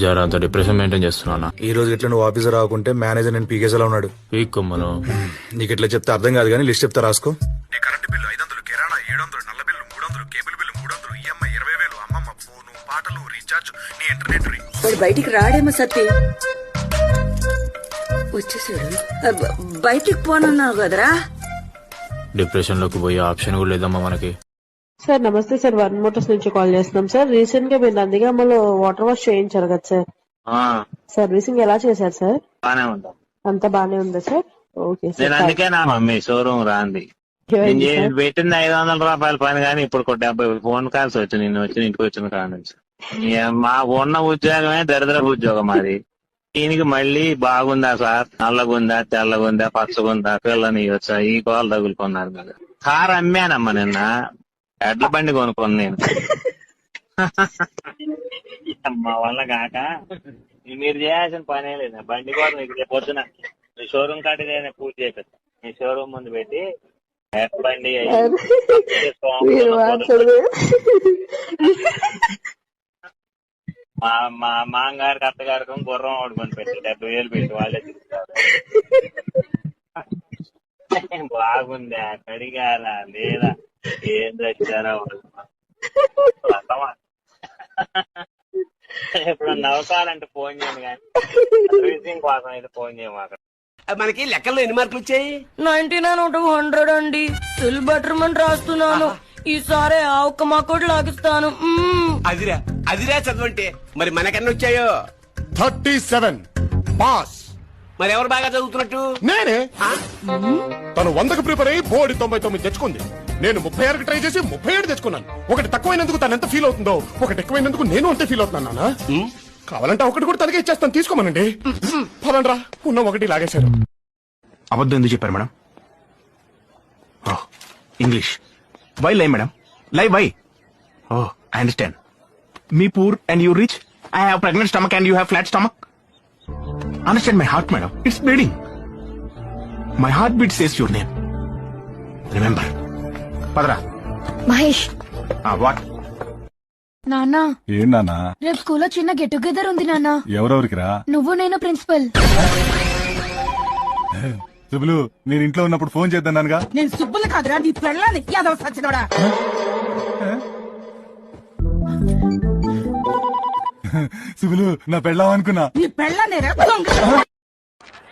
జరా అంత depression maintain చేస్తున్నా ఈ రోజు ఇట్లా నువ్వు ఆఫీసర్ రాకుంటే మేనేజర్ నేను పీకేసేలా ఉన్నాడు. వీక్ కొమ్మను. నీకు ఇట్లా చెప్తే అర్థం కాదు కానీ లిస్ట్ చెప్తా రాసుకో. నీ కరెంట్ బిల్లు ఐదు వందలు కిరాణా ఏడు వందలు నల్ల బిల్లు మూడు వందలు కేబుల్ బిల్లు మూడు వందలు ఈఎంఐ ఇరవై వేలు అమ్మమ్మ ఫోను పాటలు రీఛార్జ్ నీ ఇంటర్నెట్ బయటికి రాడేమో సత్తి. వచ్చేసాడు. బయటికి పోనున్నావు కదరా? డిప్రెషన్లోకి పోయే ఆప్షన్ కూడా లేదమ్మా మనకి. సార్ నమస్తే సార్. వన్ మోటార్స్ నుంచి కాల్ చేస్తున్నాం సార్. రీసెంట్గా మీరు నందిగామలో వాటర్ వాష్ చేయించారు కదా సార్. ఆ, సర్వీసింగ్ ఎలా చేశారు సార్? బానే ఉంటాం అంతా బానే ఉందా సార్? ఓకే నేను సార్ అందుకే నా మమ్మీ షోరూమ్ రాంది. నేను చే-? పెట్టింది ఐదు వందల రూపాయల పని కానీ ఇప్పుడు ఒక డెబ్బై ఫోన్ కాల్స్ వచ్చి నేను వచ్చి ఇంటికి వచ్చిన కాడ నుంచి. ఏ, మా ఉన్న ఉద్యోగమే దరిద్ర ఉద్యోగం అది దీనికి మళ్ళీ బాగుందా సార్? నల్లగుందా తెల్లగుందా పచ్చగుందా పిల్లని వచ్చా ఈ కోలు తగులుకున్నారు కదా. కారు అమ్మానమ్మా నిన్న. ఎడ్ల బండి కొనుక్కొని నేను. మా వల్ల కాక మీరు చేయాల్సిన పనే లేదు. బండి కోసం ఇక్కడ పొద్దున మీ షోరూమ్ కాడికి నేను పూజ చేపిస్తాను మీ షోరూమ్ ముందు పెట్టి ఎడ్ల బండి మా మా మామగారికి అత్తగారికి గుర్రం ఓడుకొని పెట్టి డెబ్బై వేలు పెట్టి వాళ్ళే బాగుందా. కడిగారా? లేదా? ఏం తెచ్చారా వాళ్ళు? రకమా? ఇప్పుడు నవ్వుకోవాలంటే ఫోన్ చేయండి కానీ కోసం అయితే ఫోన్ చేయమాక మనకి లెక్కల్లో ఎన్ని మార్కులు వచ్చాయి? Ninety nine out of hundred అండి. ఫిల్ బెటర్మెంట్ రాస్తున్నాను. ఈసారి ఆ ఒక్క మాకోటి లాగిస్తాను. అదిరా అదిరా చదవంటే. మరి మనకన్నా వచ్చాయో? Thirty seven. పాస్. మరి ఎవరు బాగా చదువుతున్నట్టు? నేనే. తను వందకు ప్రిపేర్ అయ్యి బోర్డు తొంభై తొమ్మిది తెచ్చుకుంది. నేను ముప్పై ఆరుకి ట్రై చేసి ముప్పై ఏడు తెచ్చుకున్నాను. ఒకటి తక్కువైనందుకు తను ఎంత ఫీల్ అవుతుందో ఒకటి ఎక్కువైనందుకు నేను అంతే ఫీల్ అవుతున్నాను నాన్న. కావాలంటే ఒకటి కూడా తనకే ఇచ్చేస్తాను తీసుకోమనండి. పదండ్రా ఉన్న ఒకటి లాగేశారు. అబద్ధం ఎందుకు చెప్పారు madam? English. Why lie madam. Lie why. Oh I understand me poor and you rich I have pregnant stomach and you have flat stomach understand my heart madam it's bleeding my heart beat says your name remember Padara. Mahesh. What? నాన్న. ఏంటన్నా రేపు స్కూల్లో చిన్న get together ఉంది నాన్న. ఎవరెవరికి రా నువ్వు నేను ప్రిన్సిపల్. శుభులు నేను ఇంట్లో ఉన్నప్పుడు ఫోన్ చేద్దానుగా నేను సుబ్బులు కాదురా నీ పెళ్ళాన్ని యాదవ సచ్చినోడా శుభులు నా పెళ్ళాం అనుకున్నా. నీ పెళ్ళాన్ని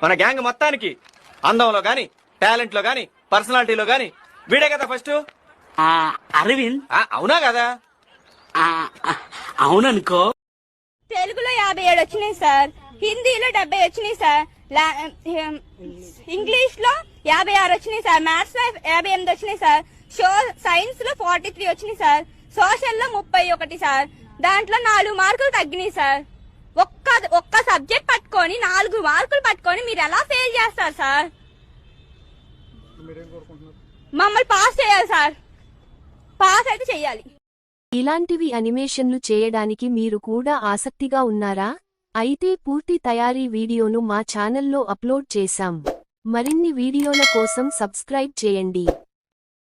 మన గ్యాంగ్ మొత్తానికి అందంలో గాని టాలెంట్లో గాని పర్సనాలిటీలో గాని వీడే కదా ఫస్ట్? అరవింద్. అవునా కదా? అవుననుకో. తెలుగులో యాభై ఏడు వచ్చినాయి సార్. హిందీలో డెబ్బై వచ్చినాయి సార్. ఇంగ్లీష్లో యాభై ఆరు వచ్చినాయి సార్. మ్యాథ్స్లో యాభై ఎనిమిది వచ్చినాయి సార్. షో సైన్స్లో ఫార్టీ త్రీ వచ్చినాయి సార్. సోషల్లో ముప్పై ఒకటి సార్. దాంట్లో నాలుగు మార్కులు తగ్గినాయి సార్. ఒక్క ఒక్క సబ్జెక్ట్ పట్టుకొని నాలుగు మార్కులు పట్టుకొని మీరు ఎలా ఫెయిల్ చేస్తారు సార్? మమ్మల్ని పాస్ చేయాలి సార్. పాస్ అయితే చెయ్యాలి. ఇలాంటివి అనిమేషన్లు చేయడానికి మీరు కూడా ఆసక్తిగా ఉన్నారా? అయితే పూర్తి తయారీ వీడియోను మా ఛానల్లో అప్లోడ్ చేశాం. మరిన్ని వీడియోల కోసం సబ్స్క్రైబ్ చేయండి.